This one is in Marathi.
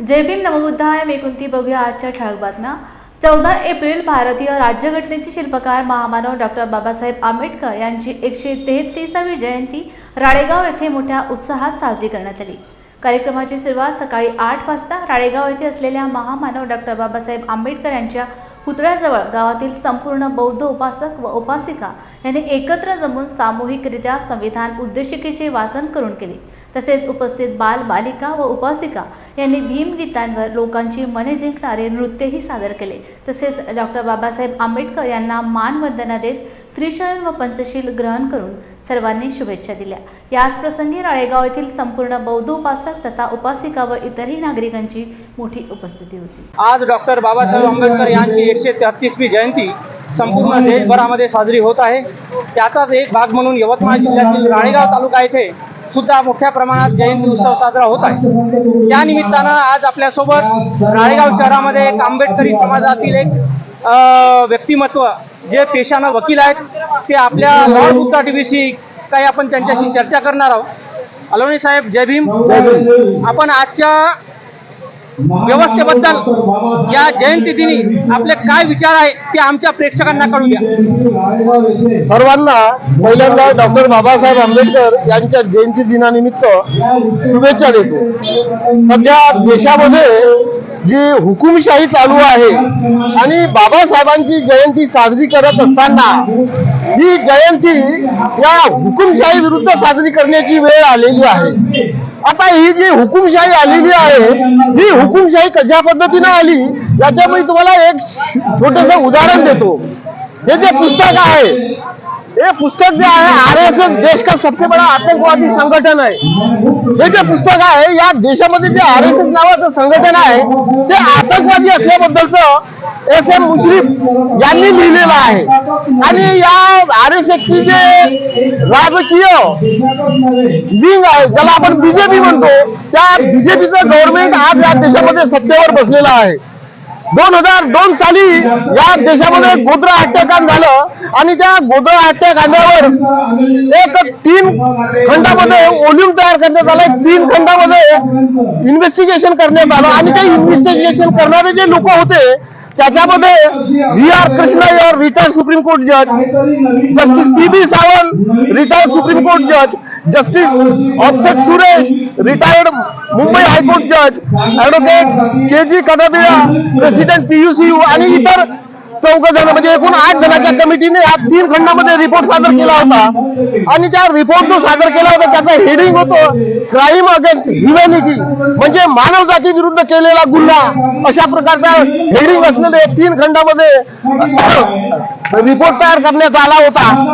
जय भीम नमबुद्धाय मी कुंती बघूया आजच्या ठळक बातम्या. चौदा एप्रिल भारतीय राज्यघटनेचे शिल्पकार महामानव डॉक्टर बाबासाहेब आंबेडकर यांची एकशे तेहतीसावी जयंती राळेगाव येथे मोठ्या उत्साहात साजरी करण्यात आली. कार्यक्रमाची सुरुवात सकाळी आठ वाजता राळेगाव येथे असलेल्या महामानव डॉक्टर बाबासाहेब आंबेडकर यांच्या पुतळ्याजवळ गावातील संपूर्ण बौद्ध उपासक व उपासिका यांनी एकत्र जमून सामूहिकरित्या संविधान उद्देशिकेचे वाचन करून केले. तसेच उपस्थित बाल बालिका व उपासिका यांनी भीमगीतांवर लोकांची मने जिंकणारे नृत्यही सादर केले. तसेच डॉक्टर बाबासाहेब आंबेडकर यांना मानवंदना देत त्रिशरण व पंचशील ग्रहण करून सर्वांनी शुभेच्छा दिल्या. याच प्रसंगी राळेगाव येथील संपूर्ण बौद्ध उपासक तथा उपासिका व इतरही नागरिकांची मोठी उपस्थिती होती. आज डॉक्टर बाबासाहेब आंबेडकर यांची एकशे तेहतीसवी जयंती संपूर्ण देशभरामध्ये साजरी होत आहे. त्याचाच एक भाग म्हणून यवतमाळ जिल्ह्यातील राळेगाव तालुका येथे सुद्धा मोठ्या प्रमाणात जयंती उत्सव साजरा होत आहे. त्या निमित्तानं आज आपल्यासोबत राळेगाव शहरामध्ये एक आंबेडकरी समाजातील एक व्यक्तिमत्व जे पेशानं वकील आहेत ते आपल्या लॉर्ड बुद्धा टीव्हीशी काही आपण त्यांच्याशी चर्चा करणार आहोत. अलोनी साहेब जय भीम. आपण आजच्या व्यवस्थेबद्दल या जयंती दिनी आपले काय विचार आहे ते आमच्या प्रेक्षकांना कळू द्या. सर्वांना पहिल्यांदा डॉक्टर बाबासाहेब आंबेडकर यांच्या जयंती दिनानिमित्त शुभेच्छा देतो. सध्या देशामध्ये जी हुकुमशाही चालू आहे आणि बाबासाहेबांची जयंती साजरी करत असताना ही जयंती या हुकुमशाही विरुद्ध साजरी करण्याची वेळ आलेली आहे. आता ही जी हुकुमशाही आलेली आहे ही हुकुमशाही कशा पद्धतीनं आली याच्या मी तुम्हाला एक छोटस उदाहरण देतो. हे जे पुस्तक आहे हे पुस्तक जे आहे आर एस एस देश का सबसे बडा आतंकवादी संघटन आहे. हे जे पुस्तक आहे या देशामध्ये जे आर एस एस नावाचं संघटन आहे ते आतंकवादी असल्याबद्दलचं एस एम मुश्रीफ यांनी लिहिलेलं आहे. आणि या आर एस एसची जे राजकीय विंग आहे ज्याला आपण बीजेपी म्हणतो त्या बीजेपीचं गव्हर्नमेंट आज या देशामध्ये सत्तेवर बसलेलं आहे. दोन हजार दोन साली या देशामध्ये गोद्र हत्याकांड झालं आणि त्या गोद्र हत्याकांडावर एक तीन खंडामध्ये वॉल्यूम तयार करण्यात आलं. तीन खंडामध्ये इन्व्हेस्टिगेशन करण्यात आलं आणि ते इन्व्हेस्टिगेशन करणारे जे लोक होते त्याच्यामध्ये व्ही आर कृष्ण यार रिटायर्ड सुप्रीम कोर्ट जज जस्टिस पी बी सावंत रिटायर्ड सुप्रीम कोर्ट जज justice offset Suresh retired Mumbai high court जज ऍडव्होकेट के जी कदबिया प्रेसिडेंट पीयूसीयू आणि इतर चौघ जण म्हणजे एकूण आठ जणांच्या कमिटीने या तीन खंडामध्ये रिपोर्ट सादर केला होता. आणि त्या रिपोर्ट जो सादर केला होता त्याचा हेडिंग होतो क्राईम अगेन्स्ट ह्युमॅनिटी म्हणजे मानव जाती विरुद्ध केलेला गुन्हा. अशा प्रकारचा हेडिंग असलेले तीन खंडामध्ये रिपोर्ट तयार करण्यात आला होता.